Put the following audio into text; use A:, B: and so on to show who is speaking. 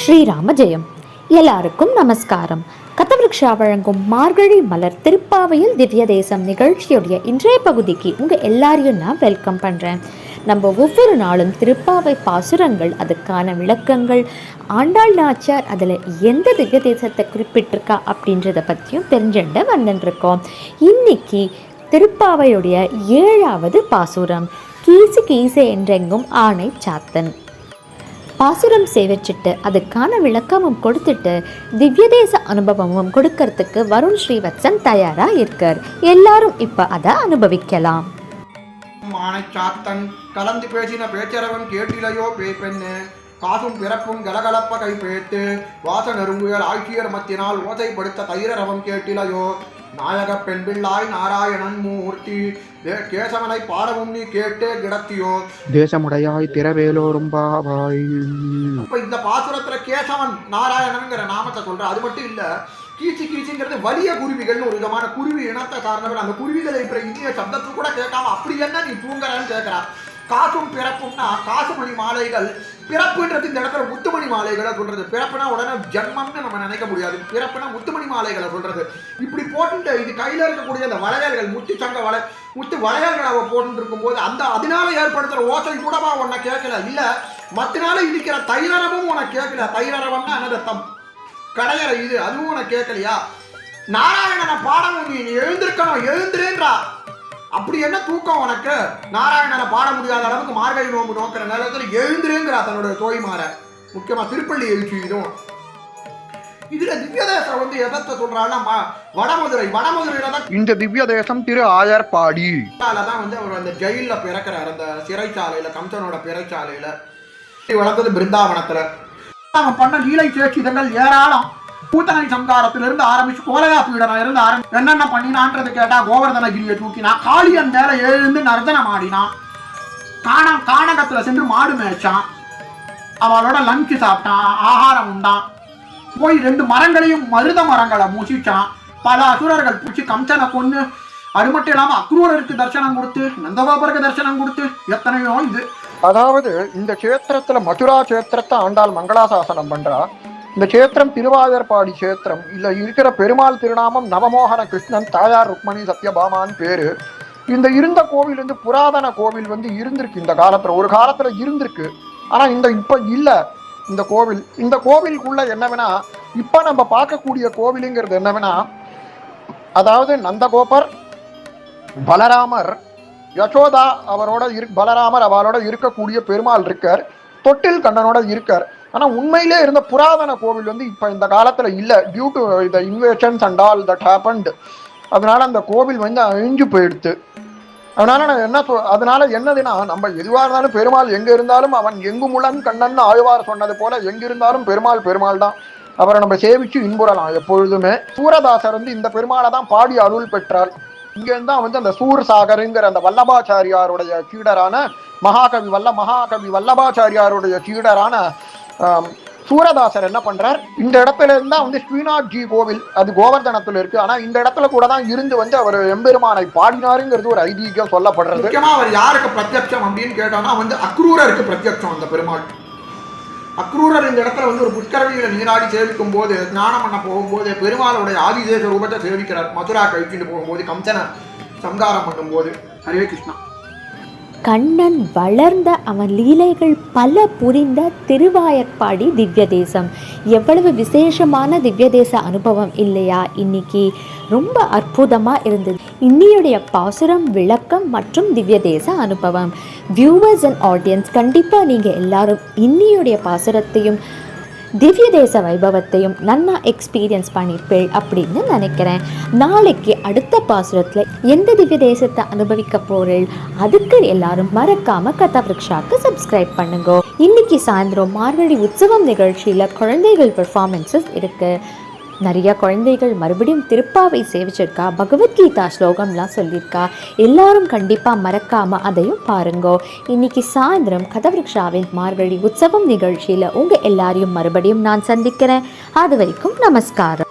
A: ஸ்ரீராம ஜெயம் எல்லாருக்கும் நமஸ்காரம். கதவிருக்ஷா வழங்கும் மார்கழி மலர் திருப்பாவையில் திவ்ய தேசம் நிகழ்ச்சியுடைய இன்றைய பகுதிக்கு உங்கள் எல்லாரையும் நான் வெல்கம் பண்ணுறேன் நம்ம ஒவ்வொரு நாளும் திருப்பாவை பாசுரங்கள் அதுக்கான விளக்கங்கள் ஆண்டாள் நாச்சார் அதில் எந்த திவ்ய தேசத்தை குறிப்பிட்டிருக்கா அப்படின்றத பற்றியும் தெரிஞ்சுட்டு வந்துட்டுருக்கோம் இன்னைக்கு திருப்பாவையுடைய ஏழாவது பாசுரம் கீசு கீசு என்றெங்கும் ஆணை சாத்தன். பாசுரம் சேவிச்சிட்டு அதுக்கான விளக்கமும் கொடுத்துட்டு திவ்யதேச அனுபவமும் கொடுக்கறதுக்கு வருண் ஸ்ரீவத்சன் தயாரா இருக்கார் எல்லாரும் இப்ப அதை அனுபவிக்கலாம்.
B: மானைச்சாத்தன் கலந்து பேசின பேச்சரவன் கேட்டிலையோ பேப்பெண்ணு. காசும் பிறப்பும் கலகலப்ப கை பேத்து. வாச நெருங்குகள் ஆட்சியர் மத்தினால் ஓசைப்படுத்த தைரரவம் கேட்டிலையோ. நாயக பெண் பிள்ளாய் நாராயணன் மூர்த்தி. கேசவனை பாடவும் நீ கேட்டே கிடத்தியோ?
C: தேசமுடையாய் திரவேலோரும் பாவாய்.
B: இப்ப இந்த பாசுரத்துல கேசவன் நாராயணன்ங்கிற நாமத்தை சொல்ற அது மட்டும் இல்ல கீச்சு கீச்சுங்கிறது வலிய குருவிகள்னு ஒரு விதமான குருவி இனத்தை சார்ந்தவர். அந்த குருவிகளை இருக்கிற இந்திய சப்தத்தை கூட கேட்காம அப்படி என்ன நீ தூங்குறன்னு கேட்கிறா காசும் பிறப்பும்னா காசுமணி மாலைகள் பிறப்புன்றது இந்த இடத்துல முத்துமணி மாலைகளை சொல்றது. பிறப்புனா உடனே ஜென்மம்னு நம்ம நினைக்க முடியாது. பிறப்புனா முத்துமணி மாலைகளை சொல்றது. இப்படி போட்டு இது கையில இருக்கக்கூடிய அந்த வளையல்கள் முத்து சங்க வளை முத்து வளையல்களை அவ போட்டு இருக்கும்போது அந்த அதனால ஏற்படுத்துற ஓசை கூடவா உன்னை கேட்கல? இல்ல மத்தினால இடிக்கிற தைரரமும் உனக்கு கேட்கல. தைரரவம்னா என்னது தம் கடையற இது. அதுவும் உனக்கு கேட்கலையா? நாராயணனை பாடணும் நீ நீ எழுந்திருக்கணும். எழுந்திரேன்றா அப்படி என்ன தூக்கம் உனக்கு? நாராயணனை பாட முடியாத அளவுக்கு மார்கழி நோம்பு நோக்கிற நேரத்தில் எழுந்திரேங்கிறா தன்னுடைய தோய்மார முக்கியமா திருப்பள்ளி எழுச்சி இதுவும். இதுல திவ்யதேசம் வந்து எதத்தை சொல்றான்னா ம- வடமதுரை வடமதுரையில தான்
C: இந்த திவ்ய தேசம் திரு ஆயர்பாடி
B: தான் வந்து அவர் அந்த ஜெயில பிறக்கிறார் அந்த சிறைச்சாலையில கம்சனோட பிறைச்சாலையில. வளர்ந்தது பிருந்தாவனத்துல. அவங்க பண்ண லீலை சேட்சிதங்கள் ஏராளம். பூத்தனை சம்காரத்திலிருந்து ஆரம்பிச்சு கோலையா பீடனா இருந்து ஆரம்பி என்னென்ன பண்ணினான்றது கேட்டா கோவர்தனகிரியை தூக்கினா காளியன் மேல எழுந்து நர்தனம் ஆடினான் காண காணகத்துல சென்று மாடு மேய்ச்சான் அவளோட லஞ்சு சாப்பிட்டான் ஆகாரம் உண்டான் போய் ரெண்டு மரங்களையும் மருத மரங்களை மூசிச்சான் பல அசுரர்கள் பூச்சி கம்சனை கொன்னு அது மட்டும் இல்லாம அக்ரூரருக்கு தரிசனம் கொடுத்து நந்தகோபருக்கு தரிசனம் கொடுத்து எத்தனையோ இது.
C: அதாவது இந்த கஷேத்திரத்துல மதுரா கஷேத்திரத்தை ஆண்டாள் மங்களாசாசனம் பண்றா. இந்த கஷேத்திரம் திருவாதர்பாடி கஷேத்திரம். இல்ல இருக்கிற பெருமாள் திருநாமம் நவமோகன கிருஷ்ணன் தாயார் ருக்மணி சத்யபாமான்னு பேரு. இந்த இருந்த கோவில் வந்து புராதன கோவில் வந்து இருந்திருக்கு இந்த காலத்துல. ஒரு காலத்துல இருந்திருக்கு. ஆனா இந்த இப்ப இல்ல. இந்த கோவில் இந்த கோவிலுக்குள்ள என்னவென்னா இப்ப நம்ம பார்க்கக்கூடிய கோவிலுங்கிறது என்னவென்னா அதாவது நந்தகோபர் பலராமர் யசோதா அவரோட இரு பலராமர் அவரோட இருக்கக்கூடிய பெருமாள் இருக்கார். தொட்டில் கண்ணனோட இருக்கார். ஆனா உண்மையிலே இருந்த புராதன கோவில் வந்து இப்ப இந்த காலத்துல இல்ல. Due to the invasions and all that happened அதனால அந்த கோவில் வந்து அழிஞ்சு போயிடுத்து. அதனால நான் என்ன சொல் அதனால என்னதுன்னா நம்ம எதுவாக இருந்தாலும் பெருமாள் எங்க இருந்தாலும் அவன் எங்குமுளன் கண்ணன் ஆழ்வார் சொன்னது போல எங்கிருந்தாலும் பெருமாள் பெருமாள் தான். அவரை நம்ம சேவிச்சு இன்புறலாம் எப்பொழுதுமே. சூரதாசர் வந்து இந்த பெருமாளை தான் பாடி அருள் பெற்றார். இங்கேருந்து தான் வந்து அந்த சூர் சாகருங்கிற அந்த வல்லபாச்சாரியாருடைய சீடரான மகாகவி வல்ல மகாகவி வல்லபாச்சாரியாருடைய சீடரான சூரதாசர் என்ன பண்றார்? இந்த இடத்துல இருந்தா வந்து ஸ்ரீநாத்ஜி கோவில் அது கோவர்தனத்துல இருக்கு. ஆனா இந்த இடத்துல கூட தான் இருந்து வந்து அவர் எம்பெருமானை பாடினாருங்கிறது ஒரு ஐதீகம் சொல்லப்படுறது.
B: முக்கியமா அவர் யாருக்கு பிரத்யட்சம் அப்படின்னு கேட்டோம்னா வந்து அக்ரூரருக்கு பிரத்யட்சம் அந்த பெருமாள். அக்ரூரர் இந்த இடத்துல வந்து ஒரு புஷ்கரணியில நீராடி சேவிக்கும் போது ஸ்நானம் பண்ண போகும்போது பெருமாளுடைய ஆதிதேச ரூபத்தை சேவிக்கிறார். மதுரா கழிச்சுட்டு போகும்போது கம்சனை சம்காரம் பண்ணும்போது. ஹரே கிருஷ்ணா.
A: கண்ணன் வளர்ந்த அவன் லீலைகள் பல புரிந்த திருவாயற்பாடி திவ்ய தேசம் எவ்வளவு விசேஷமான திவ்ய தேச அனுபவம் இல்லையா? இன்னைக்கு ரொம்ப அற்புதமாக இருந்தது. இன்னியுடைய பாசுரம் விளக்கம் மற்றும் திவ்ய தேச அனுபவம். வியூவர்ஸ் அண்ட் ஆடியன்ஸ் கண்டிப்பாக நீங்கள் எல்லாரும் இன்னியுடைய பாசுரத்தையும் திவ்ய தேச வைபவத்தையும் நன்னா எக்ஸ்பீரியன்ஸ் பண்ணியிருப்பேள் அப்படின்னு நினைக்கிறேன். நாளைக்கு அடுத்த பாசுரத்தில் எந்த திவ்ய தேசத்தை அனுபவிக்க போறேள் அதுக்கு எல்லாரும் மறக்காம கதாவிருக்ஷாக்கு சப்ஸ்கிரைப் பண்ணுங்க. இன்னைக்கு சாயந்தரம் மார்கழி உற்சவம் நிகழ்ச்சியில் குழந்தைகள் பெர்ஃபார்மன்ஸஸ் இருக்குது நிறையா குழந்தைகள் மறுபடியும் திருப்பாவை சேவிச்சிருக்கா? பகவத்கீதா ஸ்லோகம்லாம் சொல்லியிருக்கா. எல்லாரும் கண்டிப்பாக மறக்காம அதையும் பாருங்கோ. இன்னைக்கு சாயந்தரம் கதவிருக்ஷாவின் மார்கழி உற்சவம் நிகழ்ச்சியில் உங்கள் எல்லாரையும் மறுபடியும் நான் சந்திக்கிறேன். அது வரைக்கும் நமஸ்காரம்.